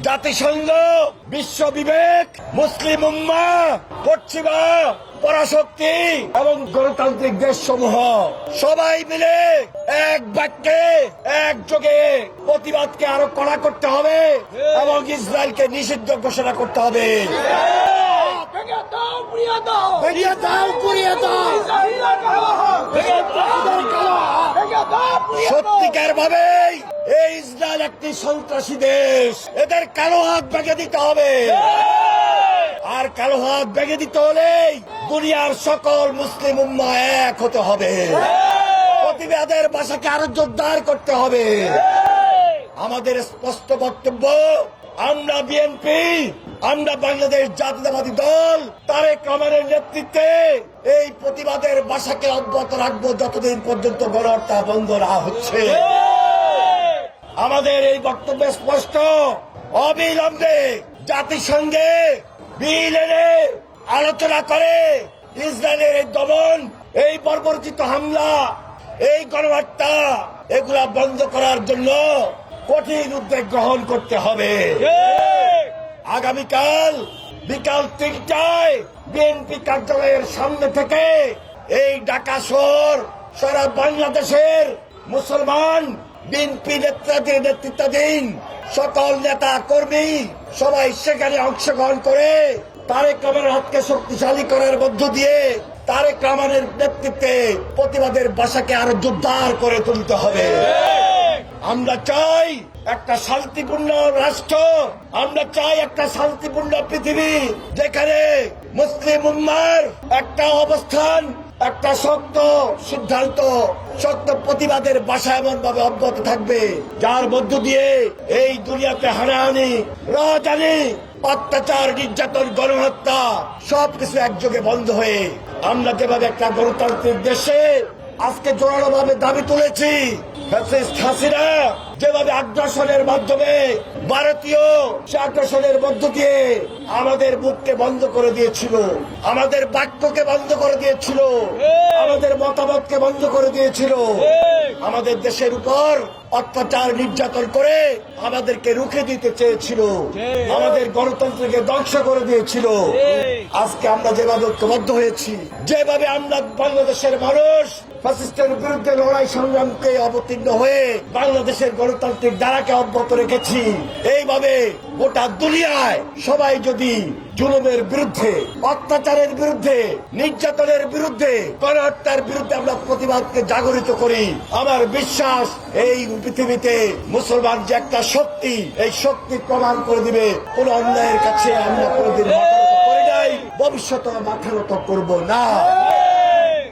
জাতিসংঘ বিশ্ব বিবেক মুসলিম উম্মা পশ্চিমা পরাশক্তি এবং গণতান্ত্রিক দেশ সমূহ সবাই মিলে এক বাক্যে একযোগে প্রতিবাদকে আরও কড়া করতে হবে এবং ইসরায়েলকে নিষিদ্ধ ঘোষণা করতে হবে। দাও দাও দাও সত্যিকার ভাবে এই ইসরায়েল একটি সন্ত্রাসী দেশ। এদের কালো হাত ভেঙে দিতে হবে। আর কালো হাত ভেঙে দিতে হলেই দুনিয়ার সকল মুসলিম উম্মা এক হতে হবে। প্রতিবাদের বাসাকে আরও জোরদার করতে হবে। আমাদের স্পষ্ট বক্তব্য আমরা বিএনপি আমরা বাংলাদেশ জাতীয়তাবাদী দল, তারেক রহমানের নেতৃত্বে এই প্রতিবাদের ভাষাকে অব্যাহত রাখব যতদিন পর্যন্ত গণহত্যা বন্ধ না হচ্ছে। আমাদের এই বক্তব্য স্পষ্ট। অবিলম্বে জাতিসংঘে বিল এনে আলোচনা করে ইসরায়েলের এই দমন, এই বর্বরচিত হামলা, এই গণহত্যা, এগুলা বন্ধ করার জন্য কঠিন উদ্যোগ গ্রহণ করতে হবে। আগামীকাল বিকাল তিনটায় বিএনপি কার্যালয়ের সামনে থেকে এই ঢাকা শহর সারা বাংলাদেশের মুসলমান বিএনপি নেতৃত্বাধীন নেতৃত্বাধীন সকল নেতা কর্মী সবাই সেখানে অংশগ্রহণ করে তারেক রহমানের হাতকে শক্তিশালী করার মধ্য দিয়ে তারেক রহমানের নেতৃত্বে প্রতিবাদের বাসাকে আরও জোরদার করে তুলতে হবে। আমরা চাই একটা শান্তিপূর্ণ রাষ্ট্র। আমরা চাই একটা শান্তিপূর্ণ পৃথিবী যেখানে মুসলিম উম্মার একটা অবস্থান, একটা শক্ত সিদ্ধান্ত, শক্ত প্রতিবাদের বাসা এমন ভাবে অব্যাহত থাকবে, যার মধ্য দিয়ে এই দুনিয়াতে হানাহানি রাজানি অত্যাচার, নির্যাতন, গণহত্যা সবকিছু একযোগে বন্ধ হয়ে আমরা যেভাবে একটা গণতান্ত্রিক দেশে আজকে জোরালো ভাবে দাবি তুলেছি যেভাবে আগ্রাসনের মাধ্যমে ভারতীয় আগ্রাসনের মধ্য দিয়ে আমাদের মুখকে বন্ধ করে দিয়েছিল, আমাদের বাক্যকে বন্ধ করে দিয়েছিল, আমাদের মতামতকে বন্ধ করে দিয়েছিল। আমাদের দেশের উপর অত্যাচার নির্যাতন করে আমাদেরকে রুখে দিতে চেয়েছিল, আমাদের গণতন্ত্রকে ধ্বংস করে দিয়েছিল। আজকে আমরা যেভাবে ঐক্যবদ্ধ হয়েছি, যেভাবে আমরা বাংলাদেশের মানুষ ফ্যাসিস্টের বিরুদ্ধে লড়াই সংগ্রামকে অবতীর্ণ হয়ে বাংলাদেশের গণতান্ত্রিক ধারাকে অব্যাহত রেখেছি। এইভাবে গোটা দুনিয়ায় সবাই যদি জুলুমের বিরুদ্ধে, অত্যাচারের বিরুদ্ধে, নির্যাতনের বিরুদ্ধে, গণহত্যার বিরুদ্ধে আমরা প্রতিবাদকে জাগরিত করি, আমার বিশ্বাস এই পৃথিবীতে মুসলমান যে একটা শক্তি, এই শক্তি প্রমাণ করে দিবে, কোন অন্যায়ের কাছে আমরা কোনোদিন মাথা করি নাই ভবিষ্যতে মাথা নত করব না।